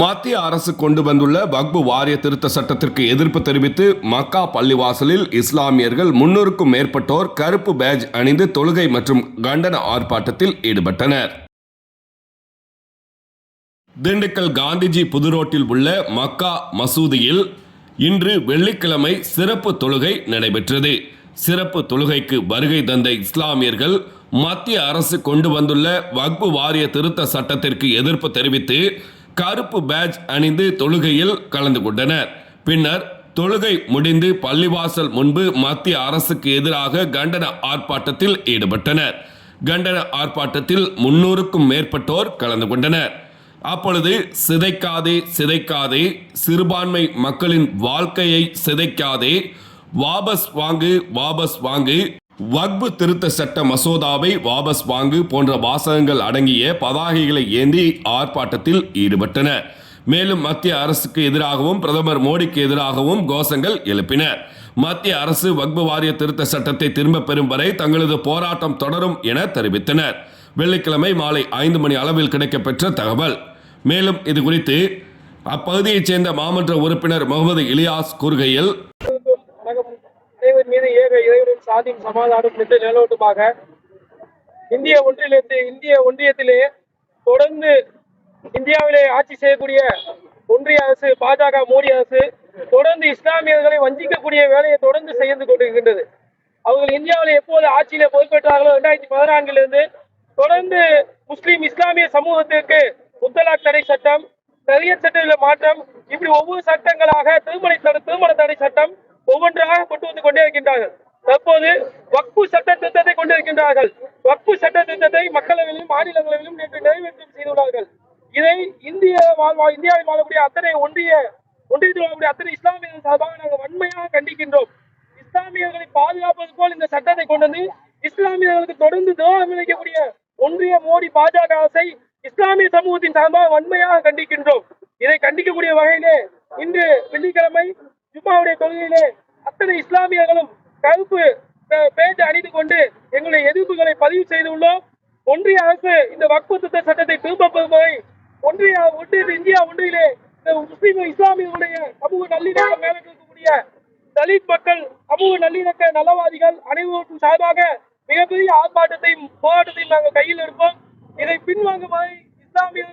மத்திய அரசு கொண்டு வந்துள்ள வக்பு வாரிய திருத்த சட்டத்திற்கு எதிர்ப்பு தெரிவித்து மக்கா பள்ளிவாசலில் இஸ்லாமியர்கள் முன்னூறுக்கும் மேற்பட்டோர் கருப்பு பேஜ் அணிந்து தொழுகை மற்றும் கண்டன ஆர்ப்பாட்டத்தில் ஈடுபட்டனர். திண்டுக்கல் காந்திஜி புதுரோட்டில் உள்ள மக்கா மசூதியில் இன்று வெள்ளிக்கிழமை சிறப்பு தொழுகை நடைபெற்றது. சிறப்பு தொழுகைக்கு வருகை தந்த இஸ்லாமியர்கள் மத்திய அரசு கொண்டு வந்துள்ள வக்பு வாரிய திருத்த சட்டத்திற்கு எதிர்ப்பு தெரிவித்து கருப்பு பேட்ச் அணிந்து தொழுகையில் கலந்து கொண்டனர். பின்னர் தொழுகை முடிந்து பள்ளிவாசல் முன்பு மத்திய அரசுக்கு எதிராக கண்டன ஆர்ப்பாட்டத்தில் ஈடுபட்டனர். கண்டன ஆர்ப்பாட்டத்தில் முன்னூறுக்கும் மேற்பட்டோர் கலந்து கொண்டனர். அப்பொழுது சிதைக்காதே சிதைக்காதே சிறுபான்மை மக்களின் வாழ்க்கையை சிதைக்காதே வாபஸ் வாங்கு வாபஸ் வாங்கு வக்பு திருத்த சட்ட மசோதாவை வாபஸ் வாங்கு போன்ற வாசகங்கள் அடங்கிய பதாகைகளை ஏந்தி ஆர்ப்பாட்டத்தில் ஈடுபட்டன. மேலும் மத்திய அரசுக்கு எதிராகவும் பிரதமர் மோடிக்கு எதிராகவும் கோஷங்கள் எழுப்பின. மத்திய அரசு வக்பு வாரிய திருத்த சட்டத்தை திரும்பப் பெறும் வரை தங்களது போராட்டம் தொடரும் என தெரிவித்தனர். வெள்ளிக்கிழமை மாலை ஐந்து மணி அளவில் கிடைக்கப்பெற்ற தகவல். மேலும் இது குறித்து அப்பகுதியைச் சேர்ந்த மாமன்ற உறுப்பினர் முகமது இலியாஸ் கூறுகையில் சாதியும் சமாதானம் என்று நிலவட்டுமாக இந்திய ஒன்றியத்திலே இந்திய ஒன்றியத்திலே தொடர்ந்து இந்தியாவிலே ஆட்சி செய்யக்கூடிய ஒன்றிய அரசு பாஜக மோடி அரசு தொடர்ந்து இஸ்லாமியர்களை வஞ்சிக்கக்கூடிய வேலையை தொடர்ந்து செய்து கொண்டிருக்கின்றது. அவர்கள் இந்தியாவில் எப்போது ஆட்சியில பொறுப்பேற்றார்களோ இரண்டாயிரத்தி பதினான்கிலிருந்து தொடர்ந்து முஸ்லீம் இஸ்லாமிய சமூகத்திற்கு முத்தலாக் தடை சட்டம் சரியத் சட்டத்தில் மாற்றம் இப்படி ஒவ்வொரு சட்டங்களாக திருமண தடை திருமண தடை சட்டம் ஒவ்வொன்றாக கொண்டு வந்து கொண்டே இருக்கின்றார்கள். தற்போது வக்பு சட்ட திட்டத்தை கொண்டிருக்கின்றார்கள். வக்பு சட்ட திட்டத்தை மக்களவையிலும் மாநிலங்களவையிலும் நேற்று நிறைவேற்றம் செய்துள்ளார்கள். இதை இந்திய வாழ் வா- இந்தியாவில் வாழக்கூடிய அத்தனை ஒன்றிய ஒன்றியத்தில் வாழக்கூடிய அத்தனை இஸ்லாமியர்கள் சார்பாக நாங்கள் வன்மையாக கண்டிக்கின்றோம். இஸ்லாமியர்களை பாதுகாப்பது போல் இந்த சட்டத்தை கொண்டு வந்து இஸ்லாமியர்களுக்கு தொடர்ந்து துரோகம் விளைக்கக்கூடிய ஒன்றிய மோடி பாஜக அரசை இஸ்லாமிய சமூகத்தின் சார்பாக வன்மையாக கண்டிக்கின்றோம். இதை கண்டிக்கக்கூடிய வகையிலே இன்று வெள்ளிக்கிழமை ஜும்மாவுடைய தொகுதியிலே அத்தனை இஸ்லாமியர்களும் கருப்பு பேஜ் அணிந்து கொண்டு எங்களுடைய எதிர்ப்புகளை பதிவு செய்துள்ளோம். ஒன்றிய அரசு இந்த வக்பு சட்டத்தை திரும்பப் ஒன்றிய ஒன்றிய இந்தியா ஒன்றிலே இந்த முஸ்லீம் இஸ்லாமியர்களுடைய சமூக நல்லிணக்கம் மேலே இருக்கக்கூடிய தலித் மக்கள் சமூக நல்லிணக்க நலவாதிகள் அனைவருக்கும் சார்பாக மிகப்பெரிய ஆர்ப்பாட்டத்தையும் போராட்டத்தையும் நாங்கள் கையில் எடுப்போம். இதை பின்வாங்குமாறு இஸ்லாமிய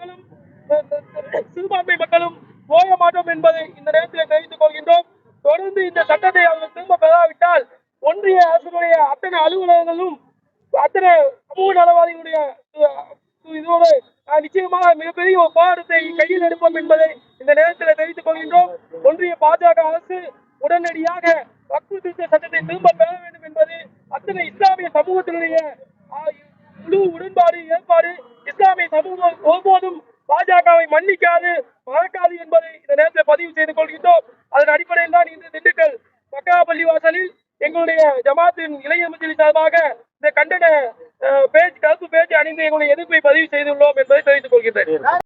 அஹ், அஹ், சிறுபான்மை மக்களும் போய மாட்டோம் என்பதை இந்த நேரத்தில் தெரிவித்துக் கொள்கின்றோம் தொடர்ந்து இந்த சட்டத்தை அவர்கள் திரும்ப பெறாவிட்டால் ஒன்றிய அரசுடைய அத்தனை அலுவலகங்களும் அத்தனை சமூக நலவாதிகளுடைய அஹ், இதோடு அஹ், நிச்சயமாக மிகப்பெரிய ஒரு போராட்டத்தை கையில் எடுப்போம் என்பதை இந்த நேரத்தில் தெரிவித்துக் கொள்கின்றோம். ஒன்றிய பாஜக அரசு உடனடியாக வக்கு திருத்த சட்டத்தை திரும்ப பெற வேண்டும் என்பது அத்தனை இஸ்லாமிய சமூகத்தினுடைய முழு உடன்பாடு ஏற்பாடு. இஸ்லாமிய சமூகம் ஒருபோதும் பாஜகவை மன்னிக்காது மறக்காது என்பதை இந்த நேரத்தில் பதிவு செய்து கொள்கின்றோம். அதன் அடிப்படையில் தான் இன்று திண்டுக்கல் மக்கா பள்ளிவாசலில் எங்களுடைய ஜமாத்தின் இளைய அமைச்சரின் சார்பாக இந்த கண்டன பேஜ் கருத்து பேஜ் அணிந்து எங்களுடைய எதிர்ப்பை பதிவு செய்துள்ளோம் என்பதை தெரிவித்துக் கொள்கின்றேன்.